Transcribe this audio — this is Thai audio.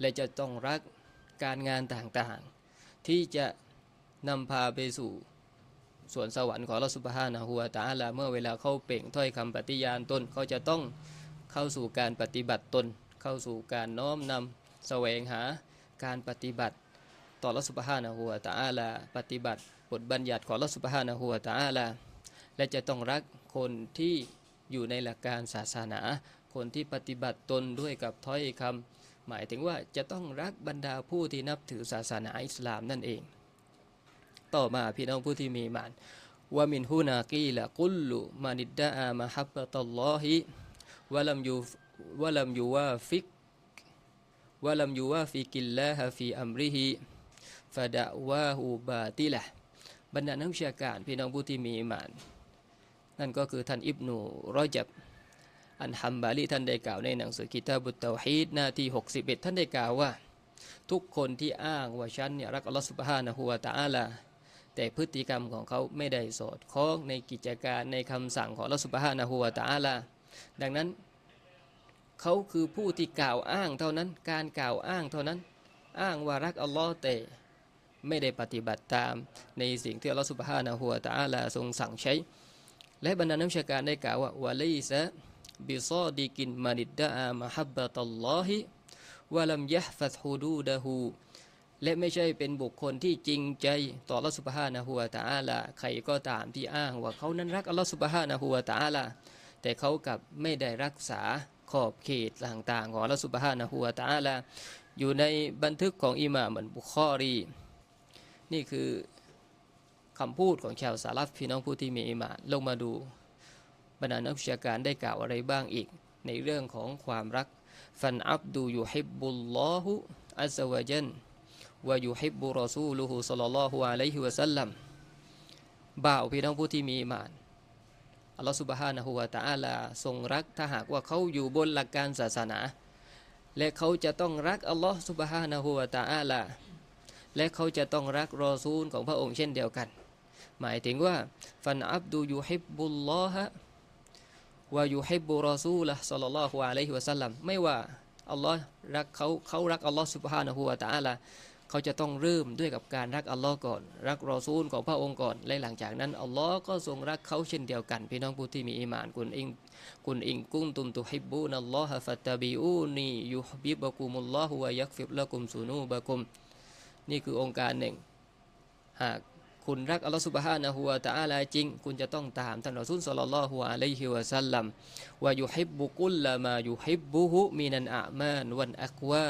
และจะต้องรักการงานต่างๆ ที่จะนำพาไปสู่สวนสวรรค์ของอัลอสุบฮานะฮูวตะอาลาเมื่อเวลาเข้าเปล่งถ้อยคำปฏิญาณตนเขาจะต้องเข้าสู่การปฏิบัติตน เข้าสู่การน้อมนำแสวงหาการปฏิบัติ ต่ออัลอสุบฮานะฮูวตะอาลาปฏิบัติบทบัญญัติของอัลอสุบฮานะฮูวตะอาลาและจะต้องรักคนที่อยู่ในหลักการศาสนา คนที่ปฏิบัติตนด้วยกับถ้อยคำ หมายถึงว่าจะต้องรักบรรดาผู้ที่นับถือศาสนาอิสลามนั่นเอง ต่อมาพี่น้องผู้ที่มีมานว่ามินฮุนากีละกุลลุมานิดดาอามะฮับบะตัลลอฮิวะลัมยูวะลัมยูวาฟิกวะลัมยูวาฟิกิลลาฮะฟีอัมริฮิฟะดะวาฮูบาติละบรรดานักวิชาการพี่น้องผู้ที่มีมาน นั่นก็คือท่านอิบนูรอจับ อันฮัมบาลีท่านได้กล่าวในหนังสือกิตาบุตเตาฮีดหน้าที่ 61 ท่านได้กล่าวว่า ทุกคนที่อ้างว่าฉันเนี่ยรักอัลลอฮฺสุบฮานะฮูวะตะอาลาแต่พฤติกรรมของเขาไม่ได้สอดคล้องในกิจการในคำสั่งของอัลลอฮฺสุบฮานะฮูวะตะอาลาดังนั้นเขาคือผู้ที่กล่าวอ้างเท่านั้น การกล่าวอ้างเท่านั้น อ้างว่ารักอัลลอฮ์แต่ไม่ได้ปฏิบัติตามในสิ่งที่อัลลอฮฺสุบฮานะฮูวะตะอาลาทรงสั่งใช้ และบรรดานักวิชาการได้กล่าวว่าวะลัยซะ บิซอดิกินมานิดดะอามะฮับบะตัลลอฮิวะลัมยะฟัดฮูดูดะฮูและไม่ใช่เป็นบุคคลที่จริงใจต่ออัลลอฮฺสุบฮานะฮูวะตะอาลาใครก็ตามที่อ้างว่าเขานั้นรักอัลลอฮฺสุบฮานะฮูวะตะอาลาแต่เขากลับไม่ได้รักษาขอบเขตต่างๆของอัลลอฮฺสุบฮานะฮูวะตะอาลาอยู่ในบันทึกของอิหม่ามอัลบุคอรี นี่คือคำพูดของชาวสาลับพี่น้องผู้ที่มีอิหมานลงมาดู บรรดานักวิชาการได้กล่าวอะไรบ้างอีก ในเรื่องของความรักฟันอับดูยูฮิบบุลลอฮุอัซวะจันวายูฮิบบุรอซูลุฮุสัลลัลลอฮุอะลัยฮิวะสัลลัมบ่าวพี่น้องผู้ที่มีมานอัลลอฮฺสุบฮานะฮูวะตะอาลาทรงรักถ้าหากว่าเขาอยู่บนหลักการศาสนา และเขาจะต้องรักอัลลอฮฺสุบฮานะฮูวะตะอาลาและเขาจะต้องรักรอซูลของพระองค์เช่นเดียวกัน หมายถึงว่าฟันอับดูยูฮิบบุลลอฮะ วายูฮิบบุรอซูละสัลลัลลอฮุอะลัยฮิวะสัลลัมไม่ว่าอัลลอฮ์รักเขาเขารักอัลลอฮ์สุบฮานะฮูวะตะอาลาเขาจะต้องเริ่มด้วยกับการรักอัลลอฮ์ก่อน รักรอซูลของพระองค์ก่อนและหลังจากนั้นอัลลอฮ์ก็ทรงรักเขาเช่นเดียวกัน พี่น้องผู้ที่มีอีหมานกุนอิงกุนอิงกุ้งตุมตุฮิบบูนัลลอฮะฟัตตะบิอูนียุฮบิบะกุมุลลอฮุวะยักฟิบละกุมซุนูบะกุม นี่คือองค์การหนึ่ง หาก คุณรักอัลลอฮฺสุบฮานะฮูวาตะอาลาจริง คุณจะต้องตามท่านรอซูลสัลลัลลอฮุอะลัยฮิวะสัลลัมว่ายุฮิบบุกุลละมายุฮิบบุฮุมินันอามานวันอักวาน